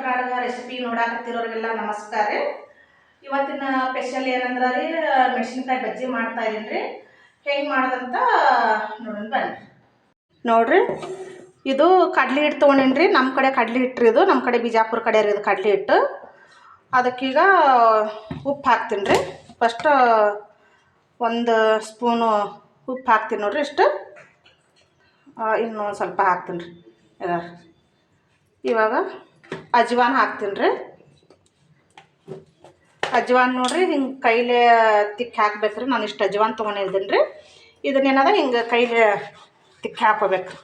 Karnataka recipe ನೋಡಾಕತ್ತಿರೋರಿಗೆಲ್ಲ ನಮಸ್ಕಾರ ರೀ. ಇವತ್ತಿನ ಸ್ಪೆಷಲ್ ಏನಂದ್ರೆ ರೀ, ಮೆಣಸಿನ್ಕಾಯಿ ಬಜ್ಜಿ ಮಾಡ್ತಾ ಇದೀನಿ ರೀ. ಹೆಂಗೆ ಮಾಡೋದಂತ ನೋಡೋಣ ಬನ್ನಿ ನೋಡ್ರಿ, ಇದು ಕಡ್ಲಿ ಹಿಟ್ಟು ತೊಗೊಂಡಿನಿ ನಮ್ಮ ಕಡೆ ಕಡ್ಲಿ ಹಿಟ್ಟು ಇದು. ನಮ್ಮ ಕಡೆ ಬಿಜಾಪುರ ಕಡೆ ರೀ ಇದು ಕಡ್ಲಿ ಹಿಟ್ಟು. ಅದಕ್ಕೀಗ ಉಪ್ಪು ಹಾಕ್ತೀನಿ ರೀ. ಫಸ್ಟ್ ಒಂದು ಸ್ಪೂನು ಉಪ್ಪು ಹಾಕ್ತೀನಿ ನೋಡ್ರಿ ಇಷ್ಟು. ಇನ್ನೊಂದು ಇನ್ನೂ ಸ್ವಲ್ಪ ಹಾಕ್ತೀನಿ ರೀ. ಇವಾಗ ಅಜ್ವಾನ್ ಹಾಕ್ತೀನಿ ರೀ ಅಜ್ವಾನ್ ನೋಡ್ರಿ, ಹಿಂಗೆ ಕೈಲೇ ತಿಕ್ಕಿ ಹಾಕ್ಬೇಕ್ರಿ. ನಾನು ಇಷ್ಟು ಅಜ್ವಾನ್ ತೊಗೊಂಡಿದ್ದೀನಿ ರೀ ಇದನ್ನೇನದ ಹಿಂಗೆ ಕೈಲೇ ತಿಕ್ಕಿ ಹಾಕೋಬೇಕು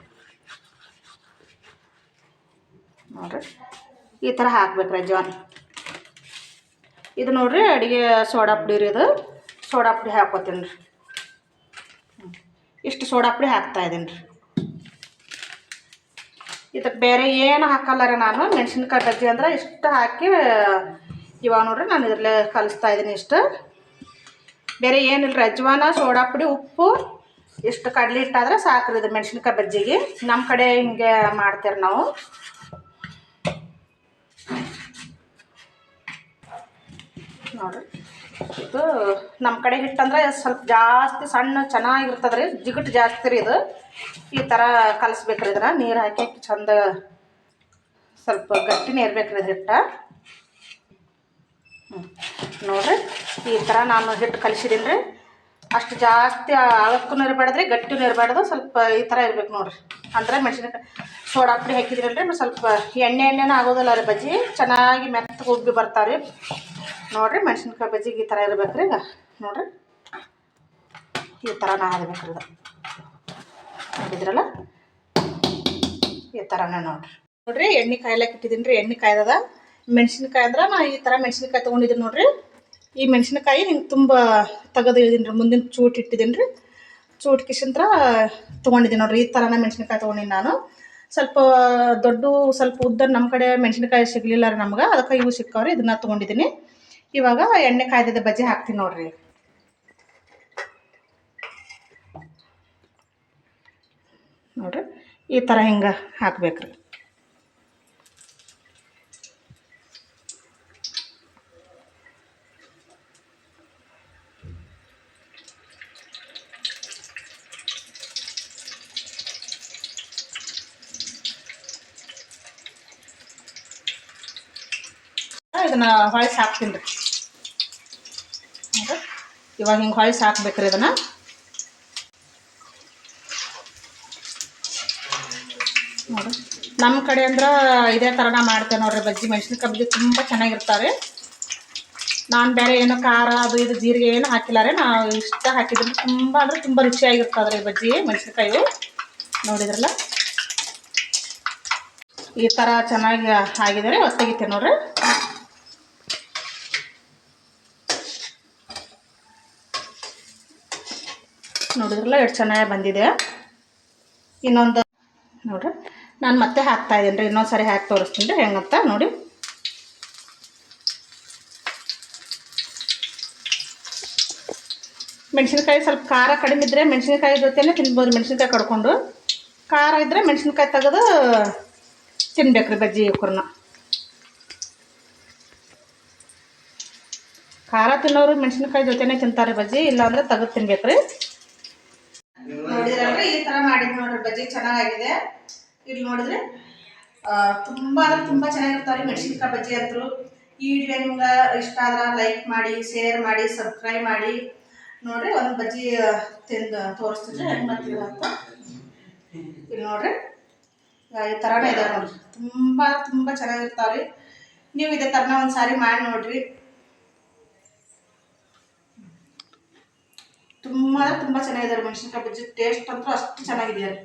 ನೋಡ್ರಿ, ಈ ಥರ ಹಾಕ್ಬೇಕ್ರಿ ಅಜ್ವಾನ್. ಇದು ನೋಡ್ರಿ ಅಡುಗೆ ಸೋಡಾ ಪುಡಿ ರೀ ಇದು. ಸೋಡಾ ಪುಡಿ ಹಾಕೋತೀನಿ ರೀ ಇಷ್ಟು ಸೋಡಾ ಪುಡಿ ಹಾಕ್ತಾ ಇದ್ದೀನಿ ರೀ ಇದಕ್ಕೆ ಬೇರೆ ಏನು ಹಾಕಲ್ಲರ ನಾನು? ಮೆಣಸಿನ್ಕಾಯಿ ಬಜ್ಜಿ ಅಂದ್ರೆ ಇಷ್ಟು ಹಾಕಿ, ಇವಾಗ ನೋಡ್ರಿ ನಾನು ಇದ್ರಲ್ಲೇ ಕಲಿಸ್ತಾ ಇದ್ದೀನಿ ಇಷ್ಟು. ಬೇರೆ ಏನಿಲ್ಲ ಅಜ್ವಾನ, ಸೋಡಾ ಪುಡಿ, ಉಪ್ಪು, ಇಷ್ಟು ಕಡಲೆ ಇಟ್ಟಾದ್ರೆ ಸಾಕು ರೀ ಇದು ಮೆಣಸಿನ್ಕಾಯಿ ಬಜ್ಜಿಗೆ. ನಮ್ಮ ಕಡೆ ಹಿಂಗೆ ಮಾಡ್ತೇವೆ ನಾವು. ನೋಡ್ರಿ. ಇದು ನಮ್ಮ ಕಡೆ ಹಿಟ್ಟಂದ್ರೆ ಸ್ವಲ್ಪ ಜಾಸ್ತಿ ಸಣ್ಣ ಚೆನ್ನಾಗಿರ್ತದ್ರಿ ರೀ ಜಿಗುಟು ಜಾಸ್ತಿ ರೀ ಇದು. ಈ ಥರ ಕಲಿಸ್ಬೇಕ್ರಿ ಇದನ್ನ. ನೀರು ಹಾಕಿ ಹಾಕಿ ಚಂದ ಸ್ವಲ್ಪ ಗಟ್ಟಿನೇ ಇರ್ಬೇಕ್ರಿ ಇದು ಹಿಟ್ಟು. ನೋಡ್ರಿ, ಈ ಥರ ನಾನು ಹಿಟ್ಟು ಕಲಿಸಿದ್ದೀನಿ ರೀ ಅಷ್ಟು ಜಾಸ್ತಿ ಅಳಕ್ಕೂ ಇರಬಾರ್ದು ಗಟ್ಟಿ ಇರಬಾರ್ದು ಸ್ವಲ್ಪ ಈ ಥರ ಇರ್ಬೇಕು ನೋಡ್ರಿ. ಅಂದರೆ ಮೆಣಸಿನಕಾಯಿ ಸೋಡಾ ಪುಡಿ ಹಾಕಿದ್ರಲ್ರಿ ಸ್ವಲ್ಪ ಎಣ್ಣೆ ಎಣ್ಣೆನೂ ಆಗೋದಿಲ್ಲ ರೀ ಬಜ್ಜಿ. ಚೆನ್ನಾಗಿ ಮೆತ್ತಗೆ ಉಬ್ಬಿ ಬರ್ತಾವೆ ರೀ ನೋಡ್ರಿ ಮೆಣಸಿನ್ಕಾಯಿ ಬಜ್ಜಿಗೆ ಈ ಥರ ಇರ್ಬೇಕು ರೀ ಈಗ. ನೋಡ್ರಿ. ಈ ಥರ ನಾದಬೇಕ್ರಿ ಇದು ನೋಡಿದ್ರಲ್ಲ? ಈ ಥರನೇ ನೋಡ್ರಿ. ನೋಡ್ರಿ, ಎಣ್ಣೆ ಕಾಯ್ಲಕ್ಕೆ ಇಟ್ಟಿದ್ದೀನಿ ರೀ. ಎಣ್ಣೆ ಕಾಯ್ದದ. ಮೆಣಸಿನ್ಕಾಯಿ ಅಂದ್ರೆ ನಾ ಈ ಥರ ಮೆಣಸಿನ್ಕಾಯಿ ತೊಗೊಂಡಿದ್ದೀನಿ ನೋಡ್ರಿ. ಈ ಮೆಣಸಿನ್ಕಾಯಿ ಹಿಂಗೆ ತುಂಬ ತೆಗೆದು ಇಳಿದೀನಿ ರೀ. ಮುಂದಿನ ಚೂಟ್ ಇಟ್ಟಿದ್ದೀನಿ ರೀ. ಚೂಟ್ ಕಿಶಂತ್ರ ತೊಗೊಂಡಿದ್ದೀನಿ ನೋಡ್ರಿ. ಈ ಥರನೇ ಮೆಣಸಿನ್ಕಾಯಿ ತೊಗೊಂಡಿನಿ ನಾನು. ಸ್ವಲ್ಪ ದೊಡ್ಡ ಸ್ವಲ್ಪ ಉದ್ದ ನಮ್ಮ ಕಡೆ ಮೆಣಸಿನ್ಕಾಯಿ ಸಿಗಲಿಲ್ಲ ರೀ ನಮ್ಗೆ. ಅದಕ್ಕೆ ಇವು ಸಿಕ್ಕವ್ರಿ. ಇದನ್ನ ತೊಗೊಂಡಿದ್ದೀನಿ ಇವಾಗ ಎಣ್ಣೆ ಕಾಯ್ದಿದ್ದ ಬಜ್ಜಿ ಹಾಕ್ತೀನಿ ನೋಡ್ರಿ. ನೋಡ್ರಿ? ಈ ಥರ ಹಿಂಗೆ ಹಾಕ್ಬೇಕ್ರಿ. ಇದನ್ನ ಹೊಳಿಸಿ ಹಾಕ್ತೀನಿ ರೀ ಇವಾಗ ಹಿಂಗೆ ಹೊಳಿಸಿ ಹಾಕ್ಬೇಕ್ರಿ ಇದನ್ನ. ನೋಡ್ರಿ ನಮ್ಮ ಕಡೆ ಅಂದ್ರೆ ಇದೇ ಥರನ ಮಾಡ್ತೇವೆ ನೋಡ್ರಿ ಬಜ್ಜಿ. ಮೆಣಸಿನ್ಕಾಯಿ ಬಜ್ಜಿ ತುಂಬ ಚೆನ್ನಾಗಿರ್ತಾರೆ. ನಾನು ಬೇರೆ ಏನು ಖಾರ, ಅದು ಇದು, ಜೀರಿಗೆ ಏನು ಹಾಕಿಲ್ಲ ರೀ. ನಾವು ಇಷ್ಟ ಹಾಕಿದ್ರೆ ತುಂಬ ಅಂದ್ರೆ ತುಂಬ ರುಚಿಯಾಗಿರ್ತದೆ ರೀ ಬಜ್ಜಿ, ಮೆಣಸಿನ್ಕಾಯಿ. ನೋಡಿದ್ರಲ್ಲ? ಈ ಥರ ಚೆನ್ನಾಗಿ ಆಗಿದೆ ರೀ ನೋಡ್ರಿ. ನೋಡಿದ್ರಲ್ಲ, ಎಷ್ಟು ಚೆನ್ನಾಗಿ ಬಂದಿದೆ. ಇನ್ನೊಂದು ನೋಡ್ರಿ. ನಾನು ಮತ್ತೆ ಹಾಕ್ತಾ ಇದ್ದೀನಿ ರೀ ಇನ್ನೊಂದು ಸಾರಿ ಹಾಕಿ ತೋರಿಸ್ತೀನಿ ರೀ, ಹೆಂಗಂತ ನೋಡಿ. ಮೆಣಸಿನ್ಕಾಯಿ ಸ್ವಲ್ಪ ಖಾರ ಕಡಿಮೆ ಇದ್ದರೆ ಮೆಣಸಿನ್ಕಾಯಿ ಜೊತೆನೇ ತಿನ್ಬೋದು, ಮೆಣಸಿನ್ಕಾಯಿ ಕಡ್ಕೊಂಡು. ಖಾರ ಇದ್ದರೆ ಮೆಣಸಿನ್ಕಾಯಿ ತೆಗೆದು ತಿನ್ಬೇಕು ರೀ ಬಜ್ಜಿ ಕುರ್ನ. ಖಾರ ತಿನ್ನೋರು ಮೆಣಸಿನ್ಕಾಯಿ ಜೊತೆನೇ ತಿಂತಾರೆ ಬಜ್ಜಿ, ಇಲ್ಲಾಂದರೆ ತೆಗೆದು ತಿನ್ಬೇಕು ರೀ. ನೋಡಿದ್ರಲ್ರಿ? ಈ ತರ ಮಾಡಿದ್ ನೋಡ್ರಿ, ಬಜ್ಜಿ ಚೆನ್ನಾಗಿದೆ ಇಲ್ಲಿ ನೋಡಿದ್ರೆ ತುಂಬ ಅಂದ್ರೆ ತುಂಬಾ ಚೆನ್ನಾಗಿರ್ತಾವ್ರಿ ಮೆಣಸಿನ್ಕಾಯಿ ಬಜ್ಜಿ ಅಂತರು. ಈ ವಿಡಿಯೋ ನಿಮ್ಗೆ ಇಷ್ಟ ಆದ್ರೆ ಲೈಕ್ ಮಾಡಿ ಶೇರ್ ಮಾಡಿ ಸಬ್ಸ್ಕ್ರೈಬ್ ಮಾಡಿ. ನೋಡ್ರಿ, ಒಂದು ಬಜ್ಜಿ ತಿಂದು, ತೋರಿಸ್ತಿದ್ರೆ ಹೆಂಗೆ ಇಲ್ಲಿ ನೋಡ್ರಿ. ಈ ಥರನೇ ಇದಾವೆ ನೋಡ್ರಿ. ತುಂಬಾ ತುಂಬಾ ಚೆನ್ನಾಗಿರ್ತಾವ್ರಿ. ನೀವು ಇದೇ ಥರನ ಒಂದು ಸಾರಿ ಮಾಡಿ ನೋಡ್ರಿ. ತುಂಬ ತುಂಬ ಚೆನ್ನಾಗಿದ್ದಾರೆ ಮೆಣಸಿನ್ಕಾಯಿ ಬಜ್ಜಿ ಟೇಸ್ಟ್ ಅಂತೂ ಅಷ್ಟು ಚೆನ್ನಾಗಿದೆ ರೀ